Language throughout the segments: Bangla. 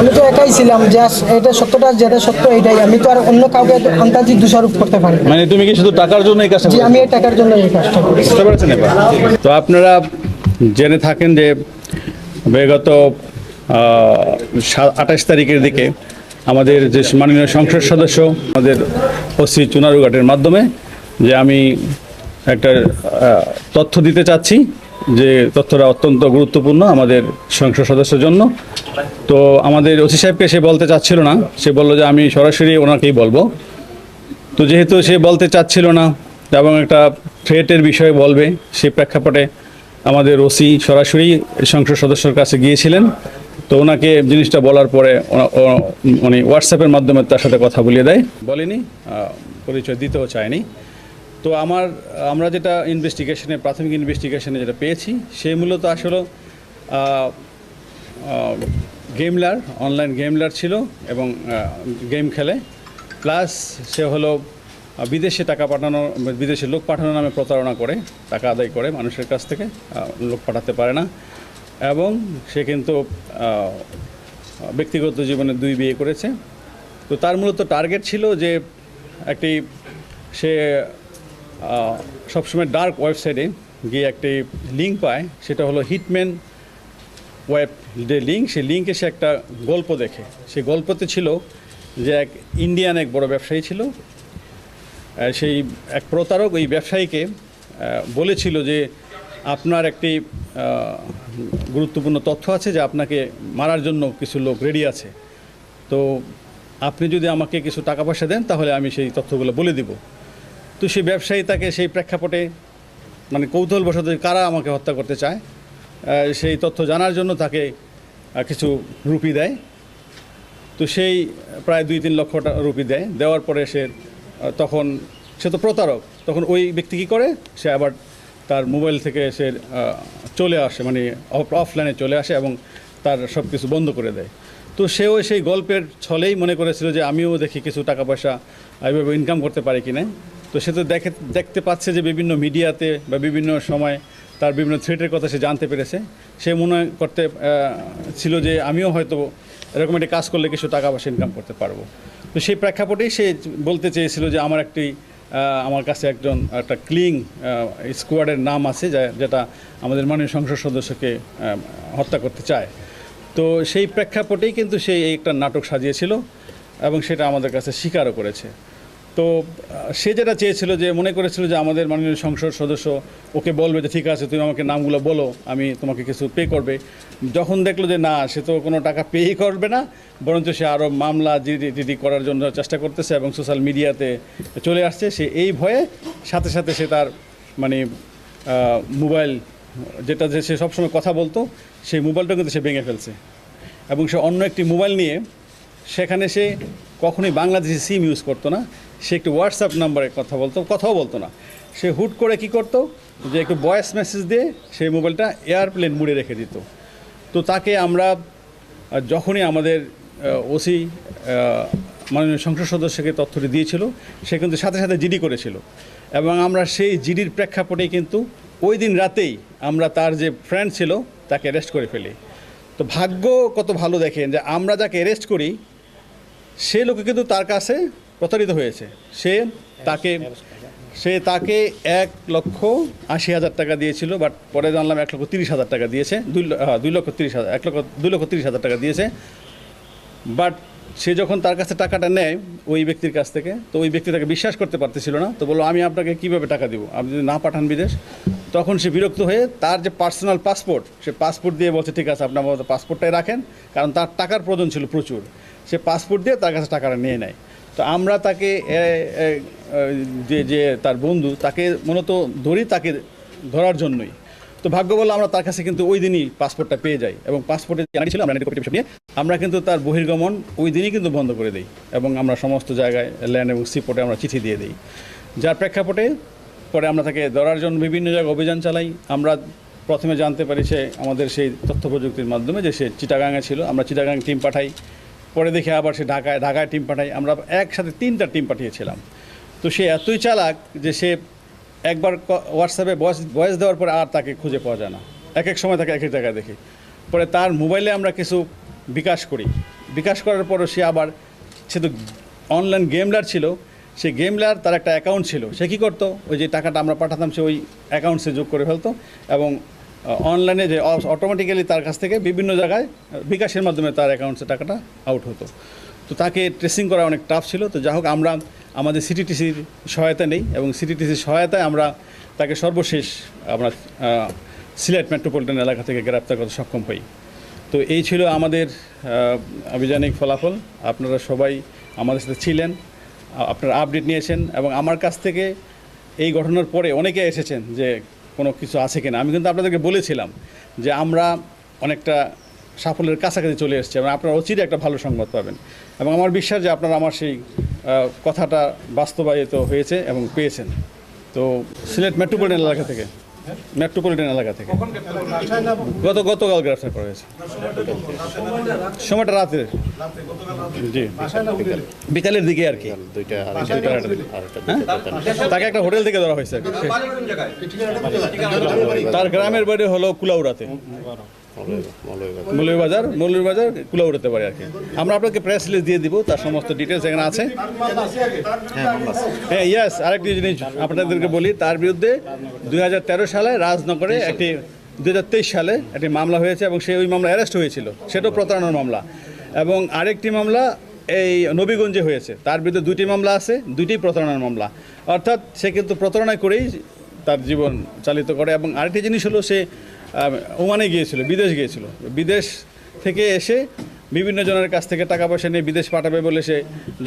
আমি তো একাই ছিলাম যে এটা সত্যটা যেটা সত্য এটাই। আমি তো আর অন্য কাউকে আন্তাজি দোষারোপ করতে পারি মানে তুমি কি শুধু টাকার জন্য এই কাজটা যে আমি এই টাকার জন্য এই কাজটা বুঝতে পেরেছেন এবার? তো আপনারা জেনে থাকেন যে বিগত আঠাশ তারিখের দিকে আমাদের যে মাননীয় সংসদ সদস্য আমাদের ওসি চুনারুঘাটের মাধ্যমে যে আমি একটা তথ্য দিতে চাচ্ছি যে তথ্যটা অত্যন্ত গুরুত্বপূর্ণ আমাদের সংসদ সদস্যের জন্য। তো আমাদের ওসি সাহেবকে সে বলতে চাচ্ছিল না। সে বলল যে আমি সরাসরি ওনাকেই বলব। তো যেহেতু সে বলতে চাচ্ছিল না এবং একটা থ্রেটের বিষয়ে বলবে, সে প্রেক্ষাপটে আমাদের ওসি সরাসরি সংসদ সদস্যর কাছে গিয়েছিলেন। তো ওনাকে জিনিসটা বলার পরে উনি হোয়াটসঅ্যাপের মাধ্যমে তার সাথে কথা বলিয়ে দেয়। বলেনি পরিচয় দিতেও চায়নি। তো আমার, আমরা যেটা ইনভেস্টিগেশনে প্রাথমিক ইনভেস্টিগেশনে যেটা পেয়েছি, সে মূলত আসলে গেমলার অনলাইন গেমলার ছিল এবং গেম খেলে। প্লাস সে হলো, বিদেশে টাকা পাঠানো, বিদেশে লোক পাঠানোর নামে প্রতারণা করে, টাকা আদায় করে মানুষের কাছ থেকে লোক পাঠাতে পারে না। এবং সে কিন্তু ব্যক্তিগত জীবনে দুই বিয়ে করেছে। তো তার মূলত টার্গেট ছিল যে, একটি, সে সবসময় ডার্ক ওয়েবসাইটে গিয়ে একটি লিঙ্ক পায়, সেটা হলো হিটম্যান ওয়েব যে লিঙ্ক সেই লিঙ্কে সে একটা গল্প দেখে। সেই গল্পতে ছিল যে এক ইন্ডিয়ান এক বড় ব্যবসায়ী ছিল সেই এক প্রতারক ওই ব্যবসায়ীকে বলেছিল যে আপনার একটি গুরুত্বপূর্ণ তথ্য আছে যে আপনাকে মারার জন্য কিছু লোক রেডি আছে। তো আপনি যদি আমাকে কিছু টাকা পয়সা দেন, তাহলে আমি সেই তথ্যগুলো বলে দিব। তো সেই ব্যবসায়ী তাকে সেই প্রেক্ষাপটে মানে কৌতূহলবশত কারা আমাকে হত্যা করতে চায় সেই তথ্য জানার জন্য তাকে কিছু রুপি দেয়। তো সেই প্রায় দুই তিন লক্ষ রুপি দেয়। দেওয়ার পরে সে তখন সে তো প্রতারক, তখন ওই ব্যক্তি কী করে? সে আবার তার মোবাইল থেকে সে চলে আসে মানে অফলাইনে চলে আসে এবং তার সব কিছু বন্ধ করে দেয়। তো সেও সেই গল্পের ছলেই মনে করেছিল যে আমিও দেখি কিছু টাকা পয়সা এইভাবে ইনকাম করতে পারি কিনা। তো সে তো দেখে দেখতে পাচ্ছে যে বিভিন্ন মিডিয়াতে বা বিভিন্ন সময় তার বিভিন্ন থ্রেটের কথা সে জানতে পেরেছে। সে মনে করতে ছিল যে আমিও হয়তো এরকম একটি কাজ করলে কিছু টাকা পয়সা ইনকাম করতে পারব। তো সেই প্রেক্ষাপটেই সে বলতে চেয়েছিল যে আমার একটি আমার কাছে একজন একটা ক্লিং স্কোয়াডের নাম আছে যা- যেটা আমাদের মাননীয় সংসদ সদস্যকে হত্যা করতে চায়। তো সেই প্রেক্ষাপটেই কিন্তু সে একটা নাটক সাজিয়েছিল এবং সেটা আমাদের কাছে স্বীকারও করেছে। তো সে যেটা চেয়েছিল যে, মনে করেছিল যে, আমাদের মাননীয় সংসদ সদস্য ওকে বলবে যে, ঠিক আছে, তুমি আমাকে নামগুলো বলো, আমি তোমাকে কিছু পে করবে। যখন দেখল যে, না, সে তো কোনো টাকা পেই করবে না। বরঞ্চ সে আরও মামলা জিডি করার জন্য চেষ্টা করতেছে এবং সোশ্যাল মিডিয়াতে চলে আসছে। সে এই ভয়ে সাথে সাথে সে তার মানে মোবাইল যেটা যে সে সবসময় কথা বলতো, সেই মোবাইলটা কিন্তু সে ভেঙে ফেলছে। এবং সে অন্য একটি মোবাইল নিয়ে, সেখানে সে কখনোই বাংলাদেশি সিম ইউজ করতো না। সে একটু হোয়াটসঅ্যাপ নাম্বারে কথা বলতো, কথাও বলতো না। সে হুট করে কি করতো, যে একটু ভয়েস মেসেজ দিয়ে সেই মোবাইলটা এয়ারপ্লেন মুড়ে রেখে দিত। তো তাকে আমরা যখনই আমাদের ওসি মাননীয় সংসদ সদস্যকে তথ্যটি দিয়েছিল, সে কিন্তু সাথে সাথে জিডি করেছিল। এবং আমরা সেই জিডির প্রেক্ষাপটেই কিন্তু ওই দিন রাতেই আমরা তার যে ফ্রেন্ড ছিল, তাকে অ্যারেস্ট করে ফেলি। তো ভাগ্য কত ভালো দেখেন যে আমরা যাকে অ্যারেস্ট করি, সে লোকে কিন্তু তার কাছে প্রতারিত হয়েছে। সে তাকে সে তাকে এক লক্ষ আশি হাজার টাকা দিয়েছিল বাট পরে জানলাম এক লক্ষ তিরিশ হাজার টাকা দিয়েছে। দুই হ্যাঁ, দুই লক্ষ তিরিশ হাজার এক লক্ষ দুই লক্ষ তিরিশ হাজার টাকা দিয়েছে। বাট সে যখন তার কাছে টাকাটা নেয় ওই ব্যক্তির কাছ থেকে তো ওই ব্যক্তি তাকে বিশ্বাস করতে পারতেছিল না। তো বলল আমি আপনাকে কীভাবে টাকা দিব? আপনি যদি না পাঠান বিদেশ? তখন সে বিরক্ত হয়ে তার যে পার্সোনাল পাসপোর্ট সে পাসপোর্ট দিয়ে বলছে ঠিক আছে আপনার পাসপোর্টটাই রাখেন। কারণ তার টাকার প্রয়োজন ছিল প্রচুর। সে পাসপোর্ট দিয়ে তার কাছে টাকাটা নিয়ে নেয়। তো আমরা তাকে যে যে তার বন্ধু, তাকে মূলত ধরি তাকে ধরার জন্যই। তো ভাগ্য বলে আমরা তার কাছে কিন্তু ওই দিনই পাসপোর্টটা পেয়ে যাই এবং পাসপোর্টে জানি ছিল, আমরা কপি নিয়ে, আমরা কিন্তু তার বহির্গমন ওই দিনই কিন্তু বন্ধ করে দিই এবং আমরা সমস্ত জায়গায় ল্যান্ড এবং সিপোর্টে আমরা চিঠি দিয়ে দিই। যার প্রেক্ষাপটে পরে আমরা তাকে ধরার জন্য বিভিন্ন জায়গায় অভিযান চালাই। আমরা প্রথমে জানতে পারি সে আমাদের সেই তথ্য প্রযুক্তির মাধ্যমে যে সে চিটাগাঙে ছিল। আমরা চিটাগাং টিম পাঠাই। পরে দেখে আবার সে ঢাকায় ঢাকায় টিম পাঠাই। আমরা একসাথে তিনটা টিম পাঠিয়েছিলাম। তো সে এতই চালাক যে সে একবার হোয়াটসঅ্যাপে বয়স ভয়েস দেওয়ার পরে আর তাকে খুঁজে পাওয়া যায় না। এক এক সময় তাকে এক এক জায়গায় দেখি। পরে তার মোবাইলে আমরা কিছু বিকাশ করি। বিকাশ করার পরও সে আবার, সে তো অনলাইন গেমলার ছিল। সে গেমলার তার একটা অ্যাকাউন্ট ছিল। সে কী করতো? ওই যে টাকাটা আমরা পাঠাতাম, সে ওই অ্যাকাউন্টসে যোগ করে ফেলতো এবং অনলাইনে যে অটোমেটিক্যালি তার কাছ থেকে বিভিন্ন জায়গায় বিকাশের মাধ্যমে তার অ্যাকাউন্টসে টাকাটা আউট হতো। তো তাকে ট্রেসিং করা অনেক টাফ ছিল। তো যাই হোক আমরা আমাদের সিটিটিসির সহায়তা নেই এবং সিটিটিসির সহায়তায় আমরা তাকে সর্বশেষ আমরা সিলেট মেট্রোপলিটন এলাকা থেকে গ্রেপ্তার করতে সক্ষম হই। তো এই ছিল আমাদের আহ, আভিযানিক ফলাফল। আপনারা সবাই আমাদের সাথে ছিলেন আপনারা আপডেট নিয়েছেন এবং আমার কাছ থেকে এই ঘটনার পরে অনেকে এসেছেন যে কোনো কিছু আছে কিনা, আমি কিন্তু আপনাদেরকে বলেছিলাম যে আমরা অনেকটা সাফল্যের কাছাকাছি চলে এসেছি এবং আপনারা অচিরে একটা ভালো সংবাদ পাবেন। এবং আমার বিশ্বাস যে আপনারা আমার সেই কথাটা বাস্তবায়িত হয়েছে এবং পেয়েছেন। তো সিলেট মেট্রোপলিটন এলাকা থেকে। মেট্রোপলিটন এলাকা থেকে। গত গতকাল গ্রেফতার করা হয়েছে। সময়টা রাতের জি। বিকালের দিকে আর কি। হ্যাঁ? তাকে একটা হোটেল থেকে ধরা হয়েছে আর কি। তার গ্রামের বাড়ি হলো কুলাউড়াতে। মৌলভীবাজার। মৌলভীবাজার কুলাউড়াতে পারে আর কি। আমরা আপনাকে প্রেস লিস্ট দিয়ে দিব, তার সমস্ত ডিটেলস এখানে আছে। হ্যাঁ ইয়াস আরেকটি জিনিস আপনাদেরকে বলি, তার বিরুদ্ধে দুই হাজার তেরো সালে রাজনগরে একটি, দুই সালে একটি মামলা হয়েছে এবং সে ওই মামলা অ্যারেস্ট হয়েছিল। সেটাও প্রতারণার মামলা। এবং আরেকটি মামলা এই নবীগঞ্জে হয়েছে। তার বিরুদ্ধে দুটি মামলা আছে, দুইটি প্রতারণার মামলা। অর্থাৎ সে কিন্তু প্রতারণা করেই তার জীবন চালিত করে। এবং আরেকটি জিনিস হলো সে ওমানে গিয়েছিল বিদেশ গিয়েছিল। বিদেশ থেকে এসে বিভিন্ন জনের কাছ থেকে টাকা পয়সা নিয়ে বিদেশ পাঠাবে বলে সে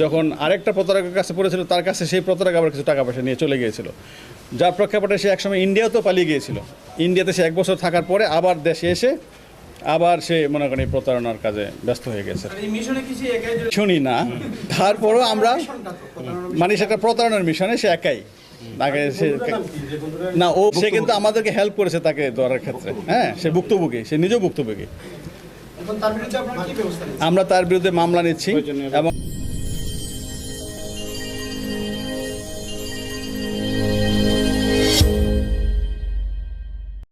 যখন আরেকটা প্রতারকের কাছে পড়েছিল তার কাছে সেই প্রতারক আবার কিছু টাকা পয়সা নিয়ে চলে গিয়েছিল। যার প্রেক্ষাপটে সে একসময় ইন্ডিয়াতেও পালিয়ে গিয়েছিল। ইন্ডিয়াতে সে এক বছর থাকার পরে আবার দেশে এসে আবার সে মনে করেন প্রতারণার কাজে ব্যস্ত হয়ে গেছে। শুনি না। তারপরও আমরা মানে সেটা প্রতারণার মিশনে সে একাই। তাকে সে না ও সে কিন্তু আমাদেরকে হেল্প করেছে তাকে ধরার ক্ষেত্রে। হ্যাঁ সে ভুক্তভোগী সে নিজেও ভুক্তভোগী। আমরা তার বিরুদ্ধে মামলা নিচ্ছি এবং